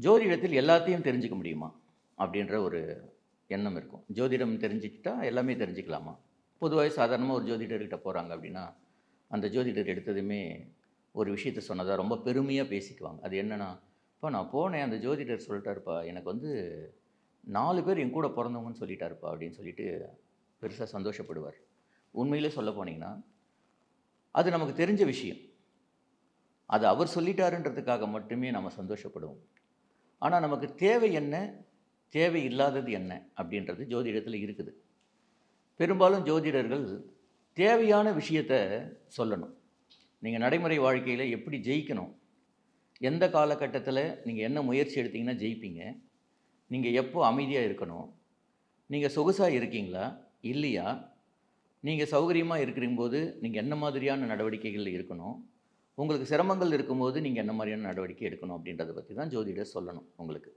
ஜோதிடத்தில் எல்லாத்தையும் தெரிஞ்சுக்க முடியுமா? அப்படின்ற ஒரு எண்ணம் இருக்கும். ஜோதிடம் தெரிஞ்சுக்கிட்டா எல்லாமே தெரிஞ்சுக்கலாமா? பொதுவாக சாதாரணமாக ஒரு ஜோதிடர்கிட்ட போகிறாங்க அப்படின்னா அந்த ஜோதிடர் எடுத்ததுமே ஒரு விஷயத்த சொன்னதாக ரொம்ப பெருமையாக பேசிக்குவாங்க. அது என்னென்னா இப்போ நான் போனேன் அந்த ஜோதிடர் சொல்லிட்டாருப்பா எனக்கு வந்து நாலு பேர் என் கூட பிறந்தவங்கன்னு சொல்லிட்டாருப்பா அப்படின்னு சொல்லிட்டு பெருசாக சந்தோஷப்படுவார். உண்மையிலே சொல்ல போனீங்கன்னா அது நமக்கு தெரிஞ்ச விஷயம். அது அவர் சொல்லிட்டாருன்றதுக்காக மட்டுமே நம்ம சந்தோஷப்படுவோம். ஆனால் நமக்கு தேவை என்ன? தேவை இல்லாதது என்ன? அப்படின்றது ஜோதிடத்தில் இருக்குது. பெரும்பாலும் ஜோதிடர்கள் தேவையான விஷயத்த சொல்லணும். நீங்கள் நடைமுறை வாழ்க்கையில் எப்படி ஜெயிக்கணும்? எந்த காலகட்டத்தில் நீங்கள் என்ன முயற்சி எடுத்தீங்கன்னா ஜெயிப்பீங்க? நீங்கள் எப்போ அமைதியாக இருக்கணும்? நீங்கள் சொகுசாக இருக்கீங்களா? இல்லையா? நீங்கள் சௌகரியமாக இருக்கிறபோது நீங்கள் என்ன மாதிரியான நடவடிக்கைகள் இருக்கணும்? உங்களுக்கு சிரமங்கள் இருக்கும்போது நீங்கள் என்ன மாதிரியான நடவடிக்கை எடுக்கணும் அப்படின்றத பற்றி தான் ஜோதிடர் சொல்லணும் உங்களுக்கு.